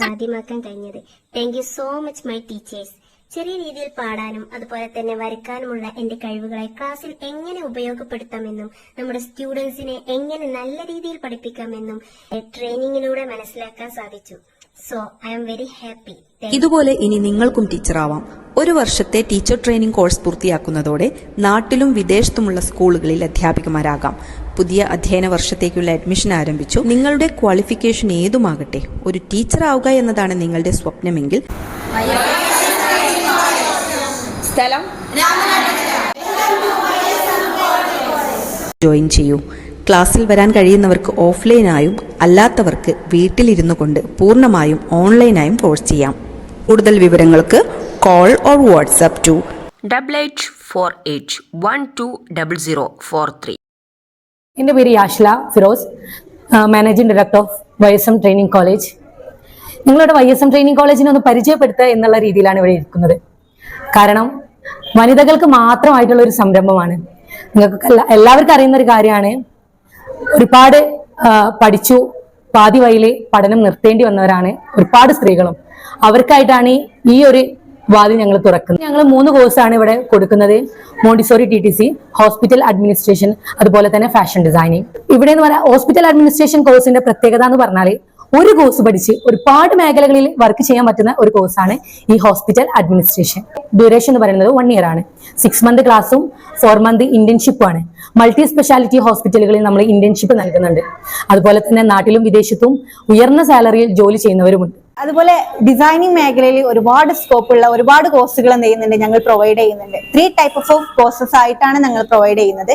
സാധ്യമാക്കാൻ കഴിഞ്ഞത്. Thank you so much my teachers ചെറിയ രീതിയിൽ പാടാനും അതുപോലെ തന്നെ വരയ്ക്കാനുമുള്ള എന്റെ കഴിവുകളെ ക്ലാസ്സിൽ എങ്ങനെ ഉപയോഗപ്പെടുത്താമെന്നും നമ്മുടെ സ്റ്റുഡൻസിനെ എങ്ങനെ നല്ല രീതിയിൽ പഠിപ്പിക്കാമെന്നും ട്രെയിനിങ്ങിലൂടെ മനസ്സിലാക്കാൻ സാധിച്ചു. So I M very happy ഇതുപോലെ ഇനി നിങ്ങൾക്കും ടീച്ചറാവാം. ഒരു വർഷത്തെ ടീച്ചർ ട്രെയിനിംഗ് കോഴ്സ് പൂർത്തിയാക്കുന്നതോടെ നാട്ടിലും വിദേശത്തുമുള്ള സ്കൂളുകളിൽ അധ്യാപികമാരാകാം. പുതിയ അധ്യയന വർഷത്തേക്കുള്ള അഡ്മിഷൻ ആരംഭിച്ചു. നിങ്ങളുടെ ക്വാളിഫിക്കേഷൻ ഏതുമാകട്ടെ? ഒരു ടീച്ചർ ആവുക എന്നതാണ് നിങ്ങളുടെ സ്വപ്നമെങ്കിൽ. സ്ഥലം? ജോയിൻ ചെയ്യൂ. ക്ലാസ്സിൽ വരാൻ കഴിയുന്നവർക്ക് ഓഫ്ലൈനായും അല്ലാത്തവർക്ക് വീട്ടിലിരുന്നു കൊണ്ട് പൂർണമായും ഓൺലൈനായും കോഴ്സ് ചെയ്യാം. കൂടുതൽ വിവരങ്ങൾക്ക് call or WhatsApp two double eight four eight one two double zero four three എന്റെ പേര് Yashla Firoz managing director of Y S M training college നിങ്ങളുടെ വൈ എസ് എം ട്രെയിനിങ് കോളേജിനെ ഒന്ന് പരിചയപ്പെടുത്തുക എന്നുള്ള രീതിയിലാണ് ഇവിടെ ഇരിക്കുന്നത്. കാരണം വനിതകൾക്ക് മാത്രമായിട്ടുള്ള ഒരു സംരംഭമാണ്. നിങ്ങൾക്ക് എല്ലാവർക്കും അറിയുന്ന ഒരു കാര്യമാണ്. ഒരുപാട് പഠിച്ചു പാതി വഴിയിൽ പഠനം നിർത്തേണ്ടി വന്നവരാണ് ഒരുപാട് സ്ത്രീകളും. അവർക്കായിട്ടാണ് ഈ ഒരു വാതിൽ ഞങ്ങൾ തുറക്കുന്നത് ഞങ്ങൾ മൂന്ന് കോഴ്സാണ് ഇവിടെ കൊടുക്കുന്നത്. Montessori T T C hospital administration അതുപോലെ തന്നെ ഫാഷൻ ഡിസൈനിങ് ഇവിടെ എന്ന് പറയാൻ ഹോസ്പിറ്റൽ അഡ്മിനിസ്ട്രേഷൻ കോഴ്സിന്റെ പ്രത്യേകത എന്ന് പറഞ്ഞാൽ ഒരു കോഴ്സ് പഠിച്ച് ഒരുപാട് മേഖലകളിൽ വർക്ക് ചെയ്യാൻ പറ്റുന്ന ഒരു കോഴ്സാണ് ഈ ഹോസ്പിറ്റൽ അഡ്മിനിസ്ട്രേഷൻ ഡ്യൂറേഷൻ എന്ന് പറയുന്നത് വൺ ഇയർ ആണ്. സിക്സ് മന്ത് ക്ലാസ്സും ഫോർ മന്ത് ഇന്റേൺഷിപ്പും ആണ്. മൾട്ടി സ്പെഷ്യാലിറ്റി ഹോസ്പിറ്റലുകളിൽ നമ്മൾ ഇന്റേൺഷിപ്പ് നൽകുന്നുണ്ട്. അതുപോലെ തന്നെ നാട്ടിലും വിദേശത്തും ഉയർന്ന സാലറിയിൽ ജോലി ചെയ്യുന്നവരുമുണ്ട്. അതുപോലെ ഡിസൈനിങ് മേഖലയിൽ ഒരുപാട് സ്കോപ്പ് ഉള്ള ഒരുപാട് കോഴ്സുകൾ എന്ത് ചെയ്യുന്നുണ്ട് ഞങ്ങൾ പ്രൊവൈഡ് ചെയ്യുന്നുണ്ട്. ത്രീ ടൈപ്പ് ഓഫ് കോഴ്സസ് ആയിട്ടാണ് ഞങ്ങൾ പ്രൊവൈഡ് ചെയ്യുന്നത്.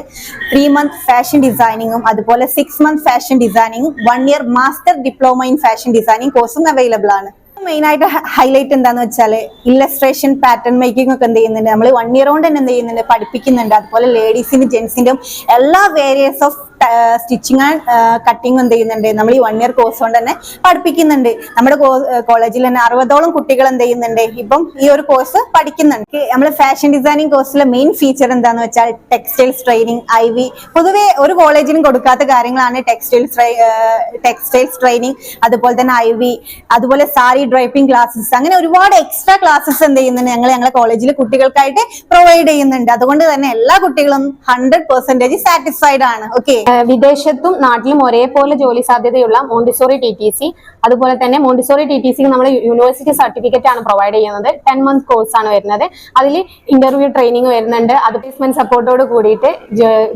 ത്രീ മന്ത് ഫാഷൻ ഡിസൈനിങ്ങും അതുപോലെ six month fashion ഡിസൈനിങ്ങും one year master diploma in fashion designing കോഴ്സും അവൈലബിൾ ആണ്. മെയിൻ ആയിട്ട് ഹൈലൈറ്റ് എന്താന്ന് വെച്ചാൽ ഇല്ലസ്ട്രേഷൻ പാറ്റേൺ മേക്കിംഗ് ഒക്കെ എന്ത് ചെയ്യുന്നുണ്ട്. നമ്മൾ വൺ ഇയർ കൊണ്ട് തന്നെ എന്ത് ചെയ്യുന്നുണ്ട്? പഠിപ്പിക്കുന്നുണ്ട്. അതുപോലെ ലേഡീസിന്റെ ജെന്റ്സിന്റെയും എല്ലാ various of stitching and cutting എന്ത് ചെയ്യുന്നുണ്ട്? നമ്മൾ ഈ വൺ ഇയർ കോഴ്സ് കൊണ്ട് തന്നെ പഠിപ്പിക്കുന്നുണ്ട്. നമ്മുടെ കോളേജിൽ തന്നെ അറുപതോളം കുട്ടികൾ എന്ത് ചെയ്യുന്നുണ്ട്? ഇപ്പം ഈ ഒരു കോഴ്സ് പഠിക്കുന്നുണ്ട്. നമ്മൾ ഫാഷൻ ഡിസൈനിങ് കോഴ്സിലെ മെയിൻ ഫീച്ചർ എന്താന്ന് വെച്ചാൽ ടെക്സ്റ്റൈൽസ് ട്രെയിനിങ് ഐ വി പൊതുവെ ഒരു കോളേജിനും കൊടുക്കാത്ത കാര്യങ്ങളാണ് ടെക്സ്റ്റൈൽസ് ടെക്സ്റ്റൈൽസ് ട്രെയിനിങ് അതുപോലെ തന്നെ ഐ വി അതുപോലെ സാരി ഡ്രൈപ്പിംഗ് ക്ലാസ്സസ് അങ്ങനെ ഒരുപാട് എക്സ്ട്രാ ക്ലാസ്സസ് എന്ത് ചെയ്യുന്നുണ്ട്? ഞങ്ങൾ ഞങ്ങളുടെ കോളേജിൽ കുട്ടികൾക്കായിട്ട് പ്രൊവൈഡ് ചെയ്യുന്നുണ്ട്. അതുകൊണ്ട് തന്നെ എല്ലാ കുട്ടികളും ഹൺഡ്രഡ് പെർസെന്റേജ് സാറ്റിസ്ഫൈഡ് ആണ്. ഓക്കെ വിദേശത്തും നാട്ടിലും ഒരേപോലെ ജോലി സാധ്യതയുള്ള മോണ്ടിസോറി ടി ടി സി അതുപോലെ തന്നെ മോണ്ടിസോറി ടി ടി സിക്ക് നമ്മൾ യൂണിവേഴ്സിറ്റി സർട്ടിഫിക്കറ്റ് ആണ് പ്രൊവൈഡ് ചെയ്യുന്നത്. ടെൻ മന്ത് കോഴ്സ് ആണ് വരുന്നത്. അതിൽ ഇന്റർവ്യൂ ട്രെയിനിങ് വരുന്നുണ്ട്. അഡ്വർട്ടൈസ്മെന്റ് സപ്പോർട്ടോട് കൂടിയിട്ട്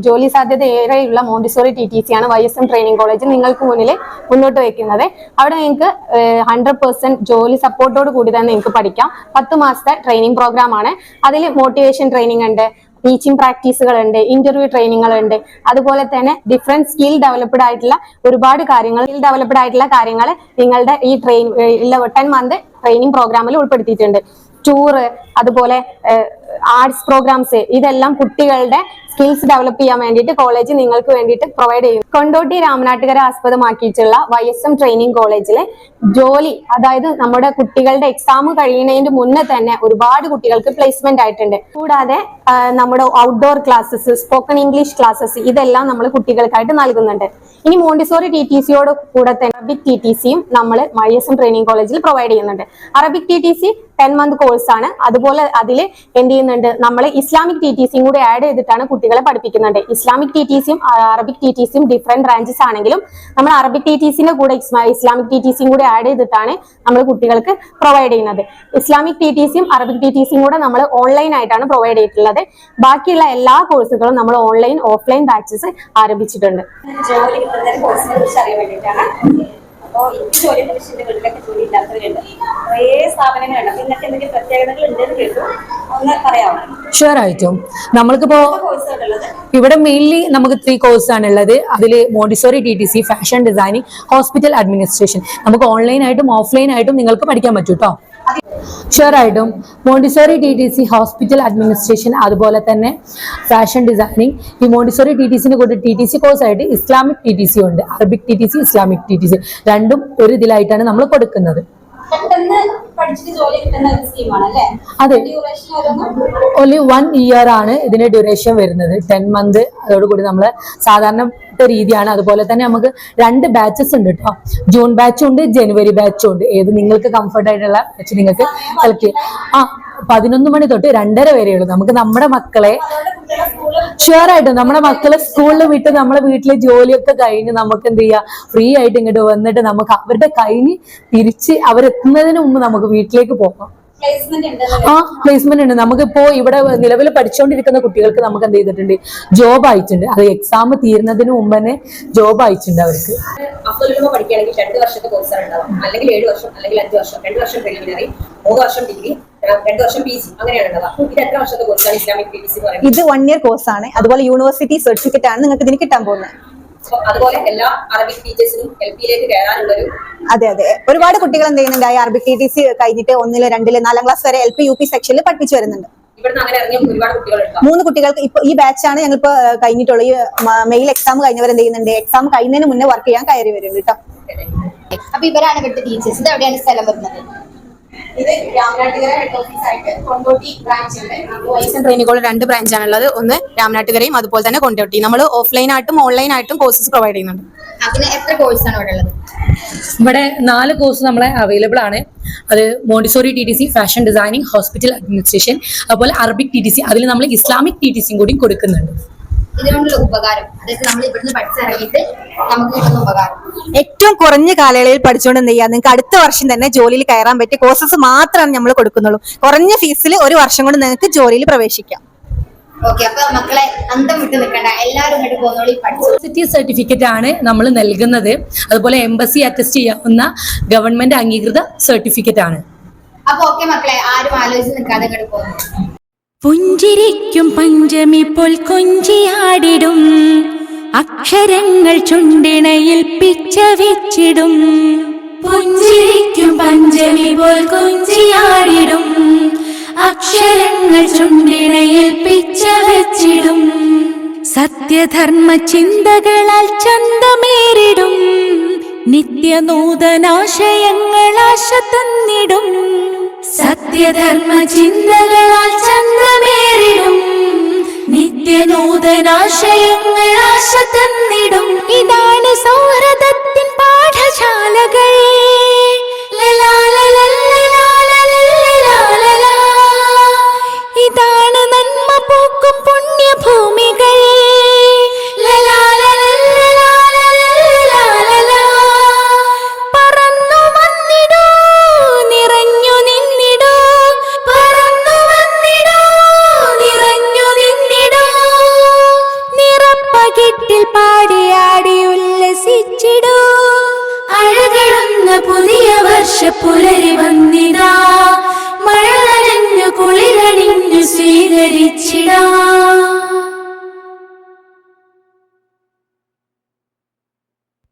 ജോലി സാധ്യത ഏറെയുള്ള മോണ്ടിസോറി ടി ടി സി ആണ് Y S M training college നിങ്ങൾക്ക് മുന്നിൽ മുന്നോട്ട് വെക്കുന്നത്. അവിടെ നിങ്ങൾക്ക് ഹൺഡ്രഡ് പെർസെന്റ് ജോലി സപ്പോർട്ടോട് കൂടി തന്നെ നിങ്ങൾക്ക് പഠിക്കാം. പത്ത് മാസത്തെ ട്രെയിനിങ് പ്രോഗ്രാം ആണ്. അതിൽ മോട്ടിവേഷൻ ട്രെയിനിങ് ഉണ്ട്. ടീച്ചിങ് പ്രാക്ടീസുകൾ ഉണ്ട് ഇന്റർവ്യൂ ട്രെയിനിങ്ങുകൾ ഉണ്ട് അതുപോലെ തന്നെ ഡിഫറെന്റ് സ്കിൽ ഡെവലപ്ഡ് ആയിട്ടുള്ള ഒരുപാട് കാര്യങ്ങൾ സ്കിൽ ഡെവലപ്ഡ് ആയിട്ടുള്ള കാര്യങ്ങൾ നിങ്ങളുടെ ഈ ട്രെയിൻ ടെൻ മന്ത് ട്രെയിനിങ് പ്രോഗ്രാമിൽ ഉൾപ്പെടുത്തിയിട്ടുണ്ട്. ടൂറ് അതുപോലെ ആർട്സ് പ്രോഗ്രാംസ് ഇതെല്ലാം കുട്ടികളുടെ സ്കിൽസ് ഡെവലപ്പ് ചെയ്യാൻ വേണ്ടിയിട്ട് കോളേജ് നിങ്ങൾക്ക് വേണ്ടിയിട്ട് പ്രൊവൈഡ് ചെയ്യും. കൊണ്ടോട്ടി രാമനാട്ടുകര ആസ്പദമാക്കിയിട്ടുള്ള വൈ എസ് എം ട്രെയിനിങ് കോളേജിലെ ജോലി അതായത് നമ്മുടെ കുട്ടികളുടെ എക്സാം കഴിയുന്നതിന്റെ മുന്നേ തന്നെ ഒരുപാട് കുട്ടികൾക്ക് പ്ലേസ്മെന്റ് ആയിട്ടുണ്ട്. കൂടാതെ നമ്മുടെ outdoor classes spoken English classes ഇതെല്ലാം നമ്മൾ കുട്ടികൾക്കായിട്ട് നൽകുന്നുണ്ട്. ഇനി മോണ്ടിസോറി ടി ടി സിയോട് കൂടെ തന്നെ അറബിക് ടി ടി സിയും നമ്മൾ വൈ എസ് എം ട്രെയിനിങ് കോളേജിൽ പ്രൊവൈഡ് ചെയ്യുന്നുണ്ട്. Arabic T T C ten month കോഴ്സാണ് അതുപോലെ അതിൽ എന്ത് ചെയ്യുന്നുണ്ട്? നമ്മൾ ഇസ്ലാമിക് ടി ടി സിയും കൂടി ആഡ് ചെയ്തിട്ടാണ് കുട്ടികളെ പഠിപ്പിക്കുന്നുണ്ട്. Islamic T Arabic T different branches ആണെങ്കിലും നമ്മൾ അറബിക് ടി ടി സിന്റെ കൂടെ ഇസ്ലാമിക് ടി കൂടെ ആഡ് ചെയ്തിട്ടാണ് നമ്മൾ കുട്ടികൾക്ക് പ്രൊവൈഡ് ചെയ്യുന്നത്. ഇസ്ലാമിക് ടി അറബിക് ടി കൂടെ നമ്മൾ ഓൺലൈൻ ആയിട്ടാണ് പ്രൊവൈഡ് ചെയ്തിട്ടുള്ളത്. ബാക്കിയുള്ള എല്ലാ കോഴ്സുകളും നമ്മൾ ഓൺലൈൻ ഓഫ്ലൈൻ ബാച്ചസ് ആരംഭിച്ചിട്ടുണ്ട്. ജോലി കോഴ്സിനെ കുറിച്ച് അറിയാൻ വേണ്ടിയിട്ടാണ്. അപ്പോൾ എനിക്ക് ജോലി മനുഷ്യന്റെ വീട്ടിലൊക്കെ ജോലി ഇല്ലാത്തവരുണ്ട് കുറേ സ്ഥാപനങ്ങളുണ്ട് അപ്പൊ ഇന്നത്തെ എന്തെങ്കിലും പ്രത്യേകതകൾ ഉണ്ടെന്ന് കേട്ടു. ഒന്ന് പറയാമോ? ഷുവർ ആയിട്ടും. നമ്മൾക്കിപ്പോ ഇവിടെ മെയിൻലി നമുക്ക് ത്രീ കോഴ്സ് ആണ് ഉള്ളത്. അതിൽ Montessori T T C fashion designing hospital administration നമുക്ക് ഓൺലൈനായിട്ടും ആയിട്ടും നിങ്ങൾക്ക് പഠിക്കാൻ പറ്റും കേട്ടോ ഷുവർ ആയിട്ടും Montessori T T C hospital administration അതുപോലെ തന്നെ ഫാഷൻ ഡിസൈനിങ് ഈ മോണ്ടിസോറി ടി ടി സിന് കൂടി ടി ടി സി കോഴ്സ് ആയിട്ട് ഇസ്ലാമിക് ടി ടി സി ഉണ്ട്. Arabic T T C Islamic T T C രണ്ടും ഒരു ഇതിലായിട്ടാണ് നമ്മൾ കൊടുക്കുന്നത്. അതെ. ഒലി വൺ ഇയർ ആണ് ഇതിന്റെ ഡ്യൂറേഷൻ വരുന്നത്. ടെൻ മന്ത് അതോടുകൂടി നമ്മൾ സാധാരണ രീതിയാണ്. അതുപോലെ തന്നെ നമുക്ക് രണ്ട് ബാച്ചസ് ഉണ്ട് കേട്ടോ ജൂൺ ബാച്ചും ഉണ്ട് ജനുവരി ബാച്ചും ഉണ്ട്. ഏത് നിങ്ങൾക്ക് കംഫർട്ട് ആയിട്ടുള്ള ബാച്ച് നിങ്ങൾക്ക് സെലക്ട് ചെയ്യാം. ആ പതിനൊന്ന് മണി തൊട്ട് രണ്ടര വരെയുള്ളൂ. നമുക്ക് നമ്മുടെ മക്കളെ ഷുവർ ആയിട്ടും. നമ്മുടെ മക്കളെ സ്കൂളിൽ വിട്ട് നമ്മളെ വീട്ടിലെ ജോലിയൊക്കെ കഴിഞ്ഞ് നമുക്ക് എന്ത് ചെയ്യാം? ഫ്രീ ആയിട്ട് ഇങ്ങോട്ട് വന്നിട്ട് നമുക്ക് അവരുടെ കഴിഞ്ഞ് തിരിച്ച് അവരെത്തുന്നതിന് മുമ്പ് നമുക്ക് വീട്ടിലേക്ക് പോകാം. ആ പ്ലേസ്മെന്റ് ഉണ്ട്. നമുക്കിപ്പോ ഇവിടെ നിലവിൽ പഠിച്ചുകൊണ്ടിരിക്കുന്ന കുട്ടികൾക്ക് നമുക്ക് എന്ത് ചെയ്തിട്ടുണ്ട്? ജോബ് അയച്ചിട്ടുണ്ട് അത് എക്സാം തീരുന്നതിന് മുമ്പ് തന്നെ ജോബ് അയച്ചിട്ടുണ്ട് അവർക്ക്. പഠിക്കുകയാണെങ്കിൽ രണ്ട് വർഷത്തെ കോഴ്സാണ് ഉണ്ടാവും അല്ലെങ്കിൽ ഏഴ് വർഷം അല്ലെങ്കിൽ അഞ്ച് വർഷം രണ്ട് വർഷം പ്രിലിമിനറി മൂന്ന് വർഷം ഡിഗ്രി ഉണ്ടാവുക ഇത് വൺ ഇയർ കോഴ്സ് ആണ് അതുപോലെ യൂണിവേഴ്സിറ്റി സർട്ടിഫിക്കറ്റ് ആണ് നിങ്ങൾക്ക് ഇതിന് കിട്ടാൻ പോകുന്നത്. അതുപോലെ എല്ലാ അറബിക് ടീച്ചേഴ്സിനും എൽ പിയിലേക്ക് കയറാനുള്ളൊരു അതെ അതെ. ഒരുപാട് കുട്ടികൾ എന്ത് ചെയ്യുന്നുണ്ട്? അറബിക് ടി ടി സി കഴിഞ്ഞിട്ട് ഒന്നിൽ രണ്ടിൽ നാലാം ക്ലാസ് വരെ എൽ പി യു പി സെക്ഷനിൽ പഠിപ്പിച്ചു വരുന്നുണ്ട്. മൂന്ന് കുട്ടികൾക്ക് ഇപ്പൊ ഈ ബാച്ചാണ് ഞങ്ങളിപ്പോ ഏഹ്, കഴിഞ്ഞിട്ടുള്ളൂ. ഈ മെയിൽ എക്സാം കഴിഞ്ഞവർ എന്ത് ചെയ്യുന്നുണ്ട്? എക്സാം കഴിഞ്ഞതിന് മുന്നേ വർക്ക് ചെയ്യാൻ കയറി വരുന്നുണ്ട് കേട്ടോ. അപ്പൊ ഇവരാണ് ഇവിടുത്തെ ടീച്ചേഴ്സ് ഇത് എവിടെയാണ് സ്ഥലം വരുന്നത്? ഇത് രാമനാട്ടുകര ഹെഡ് ഓഫീസ് ആയിട്ട് കൊണ്ടോട്ടി ബ്രാഞ്ച് ഉണ്ട്. വൈസ് ട്രെയിനിങ്ങുകൾ രണ്ട് ബ്രാഞ്ചാണ് ഉള്ളത് ഒന്ന് രാമനാട്ടുകരയും അതുപോലെ തന്നെ കൊണ്ടോട്ടി. നമ്മൾ ഓഫ്ലൈൻ ആയിട്ടും ഓൺലൈൻ ആയിട്ടും കോഴ്സസ് പ്രൊവൈഡ് ചെയ്യുന്നുണ്ട്. അതിന് എത്ര കോഴ്സാണ് ഇവിടെ ഉള്ളത്? ഇവിടെ നാല് കോഴ്സ് നമ്മളെ അവൈലബിൾ ആണ്. അത് Montessori T T C fashion designing hospital administration അതുപോലെ അറബിക് ടി ടി സി അതിൽ നമ്മൾ ഇസ്ലാമിക് ടി ടി സിയും കൂടി കൊടുക്കുന്നുണ്ട്. ഇതിനോടുള്ള ഉപകാരം. അതായത് നമ്മൾ ഇവിടുന്ന് പഠിച്ചിറങ്ങിയിട്ട് നമുക്ക് കിട്ടുന്ന ഉപകാരം. ഏറ്റവും കുറഞ്ഞ കാലയളവിൽ പഠിച്ചുകൊണ്ട് എന്ത് ചെയ്യാം നിങ്ങൾക്ക് അടുത്ത വർഷം തന്നെ ജോലിയിൽ കയറാൻ പറ്റിയ കോഴ്സസ് മാത്രമാണ് നമ്മൾ കൊടുക്കുന്നുള്ളൂ. കുറഞ്ഞ ഫീസിൽ ഒരു വർഷം കൊണ്ട് നിങ്ങൾക്ക് ജോലിയിൽ പ്രവേശിക്കാം. ഓക്കെ അപ്പൊ മക്കളെ അന്തം വിട്ട് നിൽക്കണ്ട. എല്ലാവരും ഇങ്ങോട്ട് പോകുന്നോളി യൂണിവേഴ്സിറ്റി സർട്ടിഫിക്കറ്റ് ആണ് നമ്മൾ നൽകുന്നത്. അതുപോലെ എംബസി അറ്റസ്റ്റ് ചെയ്യാവുന്ന ഗവൺമെന്റ് അംഗീകൃത സർട്ടിഫിക്കറ്റ് ആണ്. അപ്പൊ ഓക്കെ മക്കളെ ആരും ആലോചിച്ച് നിൽക്കാതെ ഇങ്ങോട്ട് പോകുന്നു പുഞ്ചിരിക്കും പഞ്ചമി പോൽ കൊഞ്ചിയാടിടും. അക്ഷരങ്ങൾ ചുണ്ടിണയിൽ പിച്ച വെച്ചിടും. പുഞ്ചിരിക്കും പഞ്ചമി പോൽ കൊഞ്ചിയാടിടും. അക്ഷരങ്ങൾ ചുണ്ടിണയിൽ പിച്ച വെച്ചിടും. സത്യധർമ്മ ചിന്തകളാൽ ചന്തമേറിടും. നിത്യനൂതനാശയങ്ങൾ ആശ തന്നിടും. സത്യധർമ്മ ചിന്തകളാൽ ചന്ദ്രമേറിടും. നിത്യനൂതനാശയങ്ങൾ ആശ തന്നിടും. ഇതാണ് സൗഹൃദത്തിൻ പാഠശാലകൾ. ഇതാണ് നന്മ പൂക്കും പുണ്യഭൂമികൾ. പുതിയ വർഷ പുലരി വന്നിതാ. മഴ കുളിരണിഞ്ഞു സ്വീകരിച്ചിടാ.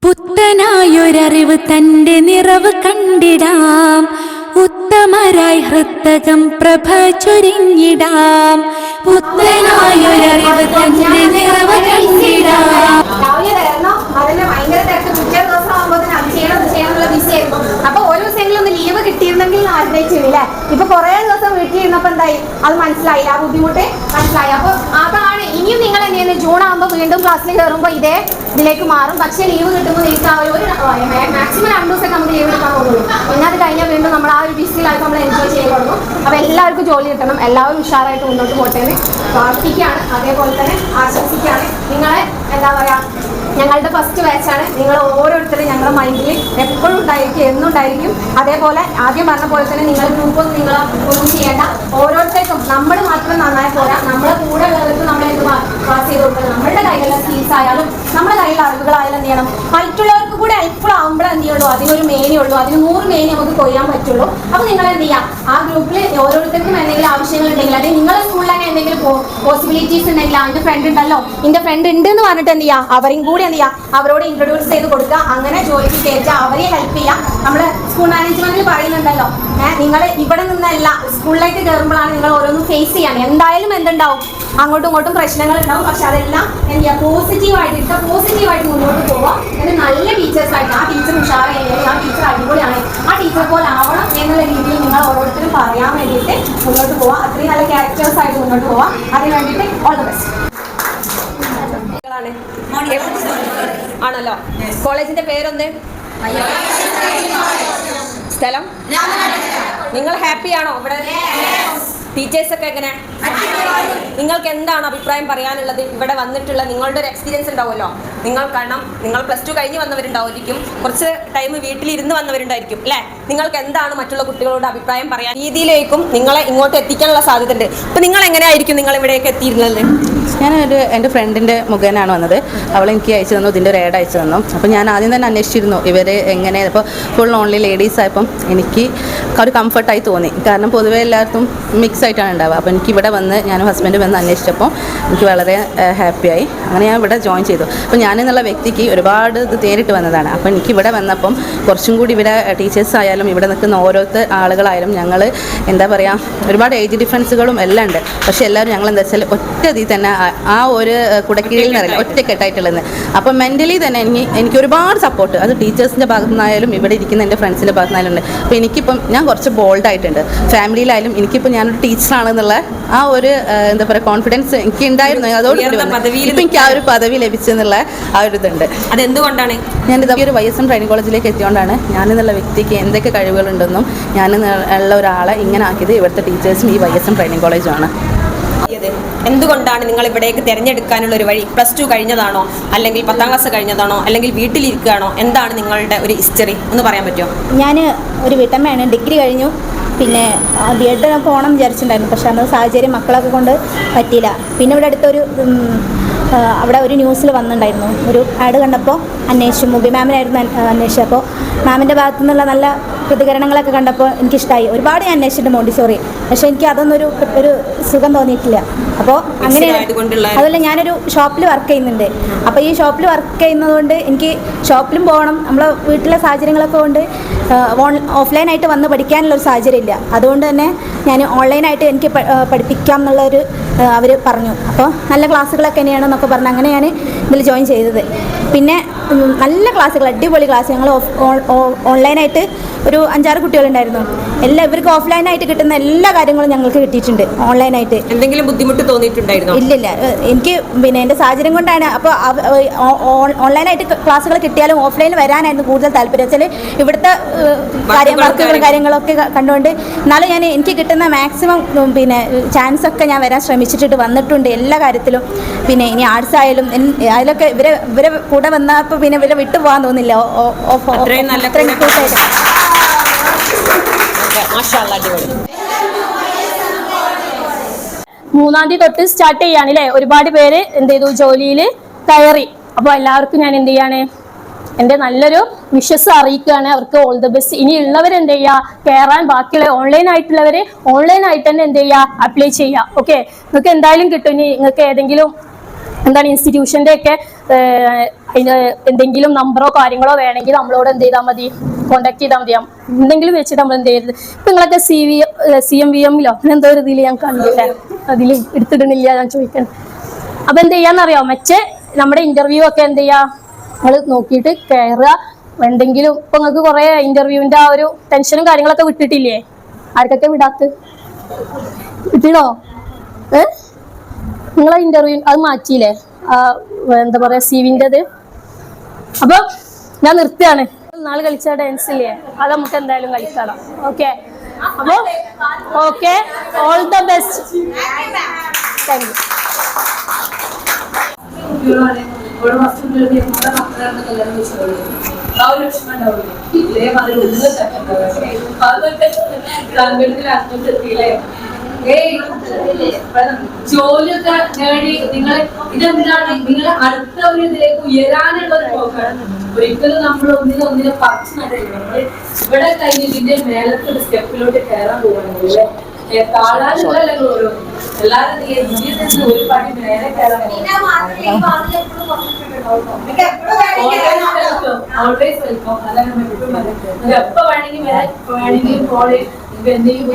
പുത്തനായൊരറിവ് തന്റെ നിറവ് കണ്ടിടാം. ഉത്തമരായി ഹൃത്തകം പ്രഭ ചൊരിഞ്ഞിടാം. പുത്തനായൊരറിവ് തന്റെ നിറവ് കണ്ടിടാം രാവിലെ വരണം അതിന്റെ ഭയങ്കര തിരക്ക് പിറ്റേ ദിവസം ആകുമ്പോൾ അത് ചെയ്യണം ഇത് ചെയ്യണം എന്നുള്ള ബിസി ആയിരുന്നു അപ്പൊ ഓരോ ദിവസമെങ്കിലും ഒന്ന് ലീവ് കിട്ടിയിരുന്നെങ്കിൽ ചെയ്യും അല്ലേ ഇപ്പൊ കുറെ ദിവസം വീട്ടിൽ ഇരുന്നപ്പോ എന്തായി? അത് മനസ്സിലായില്ല. ആ ബുദ്ധിമുട്ട് മനസ്സിലായി. അപ്പൊ അതാണ് ഇനിയും നിങ്ങൾ എന്ത് ചെയ്യുന്നത് ജൂൺ ആകുമ്പോൾ വീണ്ടും ക്ലാസ്സിൽ കയറുമ്പോൾ ഇതേ ഇതിലേക്ക് മാറും. പക്ഷേ ലീവ് കിട്ടുമ്പോൾ നിങ്ങൾക്ക് ആ ഒരു മാക്സിമം രണ്ട് ദിവസം നമുക്ക് ലീവ് എടുക്കാൻ പോകുള്ളൂ. പിന്നെ അത് കഴിഞ്ഞാൽ വീണ്ടും നമ്മൾ ആ ഒരു ബിസി ലൈഫ് നമ്മൾ എൻജോയ് ചെയ്ത് തുടങ്ങും. അപ്പൊ എല്ലാവർക്കും ജോലി കിട്ടണം. എല്ലാവരും ഉഷാറായിട്ട് മുന്നോട്ട് പോട്ടെ എന്ന് പ്രാർത്ഥിക്കുകയാണ്. അതേപോലെ തന്നെ ആശംസിക്കുകയാണ്. നിങ്ങളെ എന്താ പറയാ ഞങ്ങളുടെ ഫസ്റ്റ് ബാച്ചാണ് നിങ്ങൾ ഓരോരുത്തരും ഞങ്ങളുടെ മൈൻഡിൽ എപ്പോഴും ഉണ്ടായിരിക്കും എന്നുണ്ടായിരിക്കും അതേപോലെ ആദ്യം പറഞ്ഞ പോലെ തന്നെ നിങ്ങൾ ഗ്രൂപ്പൊന്നും നിങ്ങൾ ഒന്നും ചെയ്യേണ്ട. ഓരോരുത്തർക്കും നമ്മൾ മാത്രം നന്നായി പോരാ. നമ്മളെ കൂടെ ഉള്ളവർക്ക് നമ്മൾ എന്ത് പാസ് ചെയ്ത് കൊടുക്കണം നമ്മളുടെ കയ്യിലുള്ള സ്കിൽസ് ആയാലും നമ്മുടെ കയ്യിലുള്ള അറിവുകളായാലും എന്ത് ചെയ്യണം? മറ്റുള്ളവർക്ക് കൂടെ ഹെൽപ്ഫുൾ ആകുമ്പോഴേ എന്ത് ചെയ്യുള്ളൂ? അതിനൊരു ഉള്ളൂ. അതിന് നൂറ് മേനി നമുക്ക് കൊയ്യാൻ പറ്റുള്ളൂ. അപ്പോൾ നിങ്ങൾ എന്ത് ചെയ്യാം? ആ ഗ്രൂപ്പിൽ ഓരോരുത്തർക്കും എന്തെങ്കിലും ആവശ്യങ്ങൾ ഉണ്ടെങ്കിൽ അല്ലെങ്കിൽ നിങ്ങളെ സ്കൂളിൽ തന്നെ എന്തെങ്കിലും പോസിബിലിറ്റീസ് ഉണ്ടെങ്കിൽ ആ ഫ്രണ്ട് ഉണ്ടല്ലോ. എന്റെ ഫ്രണ്ട് ഉണ്ട് എന്ന് പറഞ്ഞിട്ട് എന്ത് ചെയ്യുക അവരെയും കൂടി എന്ത് ചെയ്യുക അവരോട് ഇൻട്രൊഡ്യൂസ് ചെയ്ത് കൊടുക്കുക. അങ്ങനെ ജോലിക്ക് കയറ്റുക അവരെ ഹെൽപ്പ് ചെയ്യാം. നമ്മുടെ സ്കൂൾ മാനേജ്മെന്റിൽ പറയുന്നുണ്ടല്ലോ. നിങ്ങൾ ഇവിടെ നിന്നല്ല സ്കൂളിലേക്ക് കയറുമ്പോഴാണ് നിങ്ങൾ ഓരോന്നും ഫേസ് ചെയ്യണം എന്തായാലും എന്തുണ്ടാവും? അങ്ങോട്ടും ഇങ്ങോട്ടും പ്രശ്നങ്ങൾ ഉണ്ടാവും പക്ഷെ അതെല്ലാം എന്താ പോസിറ്റീവായിട്ട് ഇത്ര പോസിറ്റീവായിട്ട് മുന്നോട്ട് പോവാം. എന്നിട്ട് നല്ല ടീച്ചേഴ്സ് ആയിട്ട് ആ ടീച്ചർ ഉഷാറായി ആ ടീച്ചർ അടിപൊളിയാണ്. ആ ടീച്ചർ പോലെ ആവണം എന്നുള്ള രീതിയിൽ നിങ്ങൾ ഓരോരുത്തരും പറയാൻ വേണ്ടിയിട്ട് മുന്നോട്ട് പോവാം. അത്രയും നല്ല ക്യാരക്ടേഴ്സ് ആയിട്ട് മുന്നോട്ട് പോവാം. അതിന് വേണ്ടിയിട്ട് ഓൾ ദ ബെസ്റ്റ് ആണല്ലോ. കോളേജിന്റെ പേരൊന്ന്? സ്ഥലം? നിങ്ങൾ ഹാപ്പിയാണോ ഇവിടെ ടീച്ചേഴ്സ് ഒക്കെ എങ്ങനെ? നിങ്ങൾക്ക് എന്താണ് അഭിപ്രായം പറയാനുള്ളത്? ഇവിടെ വന്നിട്ടുള്ള നിങ്ങളുടെ ഒരു എക്സ്പീരിയൻസ് ഉണ്ടാവുമല്ലോ? നിങ്ങൾ കാരണം നിങ്ങൾ പ്ലസ് ടു കഴിഞ്ഞ് വന്നവരുണ്ടാവുമായിരിക്കും കുറച്ച് ടൈം വീട്ടിലിരുന്ന് വന്നവരുണ്ടായിരിക്കും അല്ലേ? നിങ്ങൾക്ക് എന്താണ് മറ്റുള്ള കുട്ടികളോട് അഭിപ്രായം പറയാൻ രീതിയിലേക്കും നിങ്ങളെ ഇങ്ങോട്ട് എത്തിക്കാനുള്ള സാധ്യത ഉണ്ട് അപ്പൊ നിങ്ങൾ എങ്ങനെയായിരിക്കും നിങ്ങൾ ഇവിടേക്ക് എത്തിയിരുന്നത്? ഞാനൊരു എന്റെ ഫ്രണ്ടിന്റെ മുഖേനാണ് വന്നത്. അവൾ എനിക്ക് അയച്ചു തന്നു ഇതിന്റെ ഒരു ഏഡ് അയച്ചു തന്നു. അപ്പോൾ ഞാൻ ആദ്യം തന്നെ അന്വേഷിച്ചിരുന്നു ഇവർ എങ്ങനെ ഇപ്പോൾ ഫുൾ ഓൺലി ലേഡീസ് ആയപ്പം എനിക്ക് ഒരു കംഫർട്ടായി തോന്നി. കാരണം പൊതുവേ എല്ലാവർക്കും മിക്സ് ആയിട്ടാണ് ഉണ്ടാവുക. അപ്പോൾ എനിക്ക് ഇവിടെ വന്ന് ഞാനും ഹസ്ബൻഡ് വന്ന് അന്വേഷിച്ചപ്പോൾ എനിക്ക് വളരെ ഹാപ്പിയായി അങ്ങനെ ഞാൻ ഇവിടെ ജോയിൻ ചെയ്തു. അപ്പോൾ ഞാൻ എന്നുള്ള വ്യക്തിക്ക് ഒരുപാട് ഇത് നേരിട്ട് വന്നതാണ്. അപ്പോൾ എനിക്ക് ഇവിടെ വന്നപ്പം കുറച്ചും കൂടി ഇവിടെ ടീച്ചേഴ്സ് ആയാലും ഇവിടെ നിൽക്കുന്ന ഓരോരുത്തർ ആളുകളായാലും ഞങ്ങൾ എന്താ പറയുക ഒരുപാട് ഏജ് ഡിഫറൻസുകളും എല്ലാം ഉണ്ട്. പക്ഷേ എല്ലാവരും ഞങ്ങൾ എന്താ വെച്ചാൽ ഒറ്റ ഇതിൽ തന്നെ ആ- ഒരു കുടക്കീഴിൽ നിറയില്ല ഒറ്റക്കെട്ടായിട്ടുള്ളത്. അപ്പോൾ മെന്റലി തന്നെ എനിക്ക് എനിക്ക് ഒരുപാട് സപ്പോർട്ട് അത് ടീച്ചേഴ്സിന്റെ ഭാഗത്തു നിന്നായാലും ഇവിടെ ഇരിക്കുന്ന എന്റെ ഫ്രണ്ട്സിന്റെ ഭാഗത്തു നിന്നായാലും ഉണ്ട്. അപ്പോൾ എനിക്കിപ്പം ഞാൻ കുറച്ച് ബോൾഡ് ആയിട്ടുണ്ട്. ഫാമിലിയിലായാലും എനിക്കിപ്പോൾ ഞാനൊരു ടീച്ചറാണെന്നുള്ള ആ ഒരു എന്താ പറയുക കോൺഫിഡൻസ് എനിക്ക് ഉണ്ടായിരുന്നു. പദവിയിൽ ഇപ്പം എനിക്ക് ആ ഒരു പദവി ലഭിച്ചെന്നുള്ള ആ ഒരു ഇതുണ്ട്. അതെന്തുകൊണ്ടാണ്? ഞാൻ ഇതൊക്കെ ഒരു വൈ എസ് എം ട്രെയിനിങ് കോളേജിലേക്ക് എത്തിയോണ്ടാണ് ഞാനെന്നുള്ള വ്യക്തിക്ക് എന്തൊക്കെ കഴിവുകളുണ്ടെന്നും ഞാൻ ഉള്ള ഒരാളെ ഇങ്ങനെ ആക്കിയത് ഇവിടുത്തെ ടീച്ചേഴ്സും ഈ വൈ എസ് എം ട്രെയിനിങ് കോളേജുമാണ് എന്തുകൊണ്ടാണ് നിങ്ങൾ ഇവിടേക്ക് തിരഞ്ഞെടുക്കാനുള്ള ഒരു വഴി? പ്ലസ് ടു കഴിഞ്ഞതാണോ? അല്ലെങ്കിൽ പത്താം ക്ലാസ് കഴിഞ്ഞതാണോ? അല്ലെങ്കിൽ വീട്ടിലിരിക്കുകയാണോ? എന്താണ് നിങ്ങളുടെ ഒരു ഹിസ്റ്ററി? ഒന്ന് പറയാൻ പറ്റുമോ? ഞാൻ ഒരു വീട്ടമ്മയാണ്. ഡിഗ്രി കഴിഞ്ഞു. പിന്നെ ബി എഡ് പോകണം വിചാരിച്ചിട്ടുണ്ടായിരുന്നു. പക്ഷെ അന്ന് സാഹചര്യം മക്കളൊക്കെ കൊണ്ട് പറ്റിയില്ല. പിന്നെ ഇവിടെ അടുത്തൊരു അവിടെ ഒരു ന്യൂസിൽ വന്നിട്ടുണ്ടായിരുന്നു. ഒരു ആഡ് കണ്ടപ്പോൾ അന്വേഷിച്ചു. മുബി മാമിനായിരുന്നു അന്വേഷിച്ചത് അപ്പോൾ മാമിന്റെ ഭാഗത്തു നിന്നുള്ള നല്ല പ്രതികരണങ്ങളൊക്കെ കണ്ടപ്പോൾ എനിക്കിഷ്ടമായി ഒരുപാട് ഞാൻ അന്വേഷിച്ചിട്ടുണ്ട് മോണ്ടിസോറി പക്ഷെ എനിക്ക് അതൊന്നും ഒരു ഒരു സുഖം തോന്നിയിട്ടില്ല. അപ്പോൾ അങ്ങനെ അതുപോലെ ഞാനൊരു ഷോപ്പിൽ വർക്ക് ചെയ്യുന്നുണ്ട്. അപ്പോൾ ഈ ഷോപ്പിൽ വർക്ക് ചെയ്യുന്നതുകൊണ്ട് എനിക്ക് ഷോപ്പിലും പോകണം. നമ്മളെ വീട്ടിലെ സാഹചര്യങ്ങളൊക്കെ കൊണ്ട് ഓൺ ഓഫ്ലൈനായിട്ട് വന്ന് പഠിക്കാനുള്ള ഒരു സാഹചര്യം ഇല്ല അതുകൊണ്ട് തന്നെ ഞാൻ ഓൺലൈനായിട്ട് എനിക്ക് പഠിപ്പിക്കാം എന്നുള്ളൊരു അവർ പറഞ്ഞു. അപ്പോൾ നല്ല ക്ലാസ്സുകളൊക്കെ തന്നെയാണെന്നൊക്കെ പറഞ്ഞ് അങ്ങനെ ഞാൻ ഇതിൽ ജോയിൻ ചെയ്തത്. പിന്നെ നല്ല ക്ലാസ്സുകൾ അടിപൊളി ക്ലാസ് ഞങ്ങൾ ഓൺലൈനായിട്ട് ഒരു അഞ്ചാറ് കുട്ടികളുണ്ടായിരുന്നു. എല്ലാ ഇവർക്ക് ഓഫ്ലൈനായിട്ട് കിട്ടുന്ന എല്ലാ കാര്യങ്ങളും ഞങ്ങൾക്ക് കിട്ടിയിട്ടുണ്ട് ഓൺലൈനായിട്ട്. എന്തെങ്കിലും ബുദ്ധിമുട്ട് തോന്നിയിട്ടുണ്ടായിരുന്നു? ഇല്ലില്ല എനിക്ക് പിന്നെ എന്റെ സാഹചര്യം കൊണ്ടാണ്. അപ്പോൾ ഓൺലൈനായിട്ട് ക്ലാസ്സുകൾ കിട്ടിയാലും ഓഫ്ലൈനിൽ വരാനായിരുന്നു കൂടുതൽ താല്പര്യം. വെച്ചാൽ ഇവിടുത്തെ കാര്യം വർക്കുകളും കാര്യങ്ങളൊക്കെ കണ്ടുകൊണ്ട് എന്നാലും ഞാൻ എനിക്ക് കിട്ടുന്ന മാക്സിമം പിന്നെ ചാൻസ് ഒക്കെ ഞാൻ വരാൻ ശ്രമിച്ചിട്ട് വന്നിട്ടുണ്ട് എല്ലാ കാര്യത്തിലും. പിന്നെ ഇനി ആർട്സ് ആയാലും അതിലൊക്കെ ഇവരെ ഇവരെ കൂടെ വന്നപ്പോൾ പിന്നെ ഇവരെ വിട്ടു പോകാൻ തോന്നില്ല. അത്രയും നല്ല മൂന്നാം തീയതി തൊട്ട് സ്റ്റാർട്ട് ചെയ്യാണ് അല്ലേ ഒരുപാട് പേര് എന്ത് ചെയ്തു? ജോലിയിൽ കയറി. അപ്പോൾ എല്ലാവർക്കും ഞാൻ എന്ത് ചെയ്യാണ്? എന്റെ നല്ലൊരു വിഷസ് അറിയിക്കുകയാണ്. അവർക്ക് ഓൾ ദ ബെസ്റ്റ് ഇനി ഉള്ളവർ എന്ത് ചെയ്യുക കയറാൻ ബാക്കിയുള്ള ഓൺലൈൻ ആയിട്ടുള്ളവർ ഓൺലൈൻ ആയിട്ട് തന്നെ എന്ത് ചെയ്യുക അപ്ലൈ ചെയ്യുക ഓക്കെ നിങ്ങൾക്ക് എന്തായാലും കിട്ടും. ഇനി നിങ്ങൾക്ക് ഏതെങ്കിലും എന്താണ് ഇൻസ്റ്റിറ്റ്യൂഷന്റെ ഒക്കെ എന്തെങ്കിലും നമ്പറോ കാര്യങ്ങളോ വേണമെങ്കിൽ നമ്മളോട് എന്ത് ചെയ്താൽ മതി? കോണ്ടാക്ട് ചെയ്താൽ മതി. എന്തെങ്കിലും വെച്ചിട്ട് നമ്മൾ എന്ത് ചെയ്യരുത്. ഇപ്പൊ നിങ്ങളൊക്കെ C V C M V എമ്മിലോ അങ്ങനെ എന്തോ ഒരു ഇതിൽ ഞാൻ കണ്ടില്ല? അതിൽ എടുത്തിടുന്നില്ല ഞാൻ ചോദിക്കണം. അപ്പൊ എന്ത് ചെയ്യാന്നറിയോ? മറ്റേ നമ്മുടെ ഇന്റർവ്യൂ ഒക്കെ എന്ത് ചെയ്യാ? നിങ്ങൾ നോക്കിയിട്ട് കയറുക എന്തെങ്കിലും ഇപ്പൊ നിങ്ങൾക്ക് കുറെ ഇന്റർവ്യൂവിന്റെ ആ ഒരു ടെൻഷനും കാര്യങ്ങളൊക്കെ വിട്ടിട്ടില്ലേ? ആർക്കൊക്കെ വിടാത്ത വിട്ടിടോ ഏ നിങ്ങളെ ഇന്റർവ്യൂ അത് മാറ്റിയില്ലേ? എന്താ പറയാ സി അത് അപ്പൊ ഞാൻ നിർത്തിയാണ് നാളെ കളിച്ച ഡാൻസ് ഇല്ലേ? അത് നമുക്ക് എന്തായാലും കളിക്കണം ഓക്കെ അപ്പൊ okay all the best thank you ഇതേമാതിരി ഒന്നും സെക്കൻഡ് ജോലിയൊക്കെ നേടി നിങ്ങൾ ഇതെന്താണ്? നിങ്ങൾ അടുത്ത ഒരു ഇതിലേക്ക് ഉയരാനുള്ള ഒരു പോക്കാണ്. ഒരിക്കലും നമ്മൾ ഒന്നിനെ ഒന്നിനെ പറിച്ചു നമ്മൾ ഇവിടെ കഴിഞ്ഞ് ഇതിന്റെ മേലത്തെ സ്റ്റെപ്പിലോട്ട് കയറാൻ പോകണമെങ്കിൽ എല്ലാവരും ജീവിതത്തിൽ ഒരു പടി മേലെ കയറാൻ പോകും ഓൾവേസ് വെൽക്കം അതാണ് നമ്മൾ എപ്പോഴും പറയുന്നത് എപ്പോ വേണമെങ്കിൽ വരാം. എപ്പോ വേണമെങ്കിലും കോൾ നിങ്ങൾക്ക് എന്തെങ്കിലും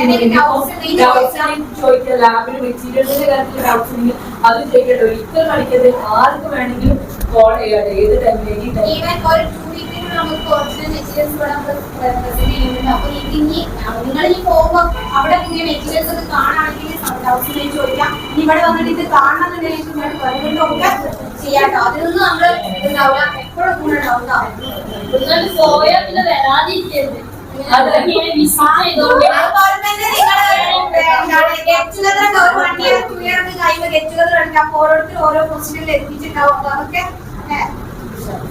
ചോദിക്കുക ലാബിൽ മെറ്റീരിയൽസിന്റെ കാര്യത്തിൽ ഡൗട്ട്സ് ഉണ്ടെങ്കിൽ അത് ചോദിക്കട്ടെ. ഒരിക്കലും കളിക്കരുത് ആർക്ക് വേണമെങ്കിലും കോൾ ചെയ്യാതെ ഏത് ടൈമിൽ എനി ടൈം ഈവൻ ഒരു ടു വീക്കിന് നമുക്ക് ഒറിജിനൽ മെറ്റീരിയൽസ് ഇവിടെ നമ്മൾ പ്രസന്റ് ചെയ്യുന്നുണ്ട്. അപ്പൊ ഇനി നിങ്ങൾ ഈ പോകുമ്പോൾ അവിടെ പുതിയ മെറ്റീരിയൽസ് ഒക്കെ കാണുകയാണെങ്കിൽ ഡൗട്ട്സ് ചോദിക്കാം. ഇവിടെ വന്നിട്ട് ഇത് കാണണമെന്നുണ്ടെങ്കിൽ ഇങ്ങോട്ട് വരുന്നതൊക്കെ ചെയ്യാട്ടോ അതിനൊന്നും നമ്മൾ ഉണ്ടാവില്ല എപ്പോഴും കൂടെ ഉണ്ടാവും പോയാൽ പിന്നെ വരാതിരിക്കരുത്. ഓരോരുത്തർ ഓരോ പൊസിഷനിൽ എത്തിച്ചിട്ടുണ്ടാവും അതൊക്കെ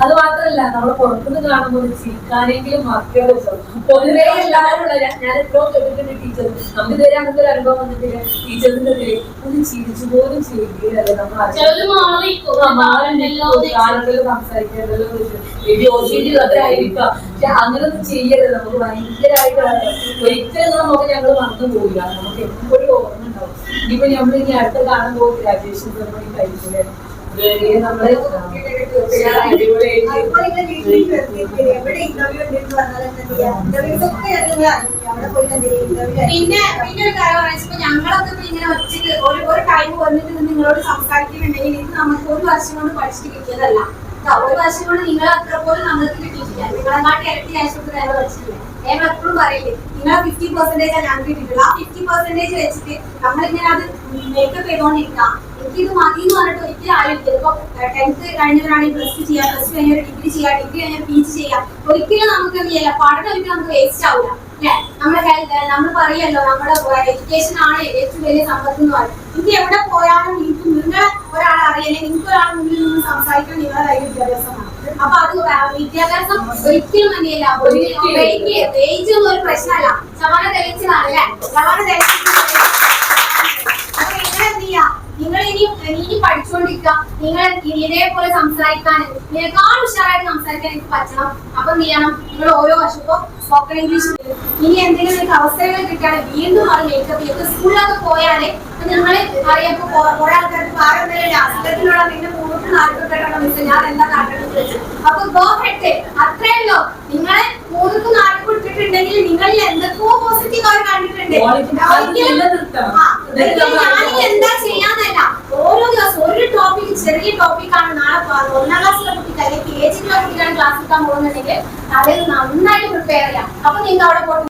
അത് മാത്രമല്ല നമ്മൾ പുറത്തുനിന്ന് കാണുമ്പോൾ ചിരിക്കാനെങ്കിലും മക്കളെ പൊതുവേ എല്ലാവരും ഞാൻ എത്രയോ കേട്ടിട്ടുണ്ട് ടീച്ചർ നമുക്ക് ഇതുവരെ അങ്ങനത്തെ ഒരു അനുഭവം വന്നിട്ടില്ല. ടീച്ചറിന്റെ ഇതിൽ ഒന്ന് ചിരിച്ചു പോലും ചെയ്യുകയല്ലേ നമ്മൾ സംസാരിക്കേണ്ടല്ലോ ആയിരിക്കാം പക്ഷെ അങ്ങനൊന്നും ചെയ്യരുത്. നമുക്ക് ഭയങ്കരമായിട്ട് ഒരിക്കലും നമുക്ക് ഞങ്ങൾ മറന്നു പോയില്ല നമുക്ക് എപ്പോഴും ഓർമ്മ ഉണ്ടാവും. ഇനിയിപ്പോ നമ്മൾ ഇനി അടുത്ത കാണുമ്പോൾ ഗ്രാജുവേഷൻ സെറമണി കഴിക്കില്ലേ ഞങ്ങൾ? പിന്നെ പിന്നെ ഒരു കാര്യം പറയാൻ ഞങ്ങളൊക്കെ ഇങ്ങനെ ഒറ്റയ്ക്ക് ഒരു ഒരു ടൈം വന്നിട്ട് നിങ്ങളോട് സംസാരിക്കുന്നുണ്ടെങ്കിൽ ഇത് നമുക്ക് ഒരു വർഷം കൊണ്ട് പഠിച്ചിട്ട് കിട്ടിയതല്ല. ഒരു വർഷം കൊണ്ട് നിങ്ങൾ അത്ര പോലും നമ്മൾക്ക് കിട്ടിയിട്ടില്ല. നിങ്ങളെ നാട്ടിൽ ഇരട്ടി ആശുപത്രി വേറെ പഠിച്ചിട്ടില്ല. ഞങ്ങൾ എപ്പോഴും പറയില്ലേ നിങ്ങൾ ഫിഫ്റ്റി പെർസെന്റേജ് ഞങ്ങൾക്ക് കിട്ടിയിട്ടുള്ളൂ. ആ ഫിഫ്റ്റി പെർസെന്റേജ് വെച്ചിട്ട് നമ്മളിങ്ങനെ അത് മേക്കപ്പ് ചെയ്തോണ്ടിരിക്കാം എനിക്കിത് മതി എന്ന് പറഞ്ഞിട്ട് ഒരിക്കലും ആലോചിക്കരുത് ഇപ്പൊ ടെൻത്ത് കഴിഞ്ഞവരാണെങ്കിൽ പ്ലസ് ടു ചെയ്യാം പ്ലസ് ടു കഴിഞ്ഞ ഡിഗ്രി ചെയ്യാം ഡിഗ്രി കഴിഞ്ഞ പി ജി ചെയ്യാം. ഒരിക്കലും നമുക്ക് എന്ത് ചെയ്യാം? പഠനം ഒരിക്കലും നമുക്ക് വേസ്റ്റ് ആവില്ല അല്ലെ? നമ്മുടെ നമ്മൾ പറയല്ലോ നമ്മുടെ എഡ്യൂക്കേഷൻ ആണ് ഏറ്റവും വലിയ സമ്പത്ത് എന്ന് പറയുന്നത് നിങ്ങൾക്ക് എവിടെ പോയാലും നിങ്ങൾക്ക് നിങ്ങളെ ഒരാളെ അറിയല്ലേ നിങ്ങൾക്ക് ഒരാളെ മുന്നിൽ നിന്ന് സംസാരിക്കാൻ നിങ്ങളുടെ കയ്യിൽ വിദ്യാഭ്യാസമാണ് അപ്പൊ അത് വിദ്യാഭ്യാസം ഒരിക്കലും ഒന്നും ഒരു പ്രശ്നമല്ല. ശവാന തെളിച്ചതാണ് അല്ലെ? ശവാന തെളിയിച്ചത് അപ്പൊ നിങ്ങൾ എന്ത് ചെയ്യാ നിങ്ങൾ ഇനി ഇനി പഠിച്ചുകൊണ്ടിരിക്കുക നിങ്ങൾ ഇതേപോലെ സംസാരിക്കാൻ ഇതിനേക്കാൾ ഉഷാറായിട്ട് സംസാരിക്കാൻ എനിക്ക് പറ്റണം. അപ്പൊ എന്ത് ചെയ്യണം? നിങ്ങൾ ഓരോ വർഷവും സ്പോക്കൺ ഇംഗ്ലീഷ് ഇനി എന്തെങ്കിലും നിങ്ങൾക്ക് അവസരങ്ങൾ കിട്ടുകയാണെങ്കിൽ വീണ്ടും അത് മേക്കപ്പ് ചെയ്ത് സ്കൂളിലൊക്കെ പോയാലേ നിങ്ങൾ അറിയപ്പോ കുറെ ആൾക്കാർക്ക് വേറെ എന്തെങ്കിലും അസുഖത്തിലുള്ള നിന്റെ മൂന്നിട്ട് നാൽപ്പത്തെട്ടാണ് മിസ് ഞാൻ എന്താ കാട്ടേണ്ടത് വെച്ചു അപ്പൊ ഗോ ഹെഡ് അത്രയല്ലോ നിങ്ങളെ മൂന്നിട്ട് നാട്ടിൽ കൊടുത്തിട്ടുണ്ടെങ്കിൽ നിങ്ങളിൽ എന്തൊക്കെയോ പോസിറ്റീവ് അവർ കണ്ടിട്ടുണ്ട്. എന്താ ഓരോ ദിവസം ഒരു ടോപ്പിക് ചെറിയ ടോപ്പിക്കാണ് നാളെ പ- ഒന്നാം ക്ലാസ്സിലെ കുട്ടി അല്ലെങ്കിൽ കെ ജിയിലെ ക്ലാസ് ക്ലാസ് എടുക്കാൻ പോകുന്നുണ്ടെങ്കിൽ അതിൽ നന്നായിട്ട് പ്രിപ്പയർ ചെയ്യാം. അപ്പൊ നിങ്ങൾ അവിടെ പോയിട്ട്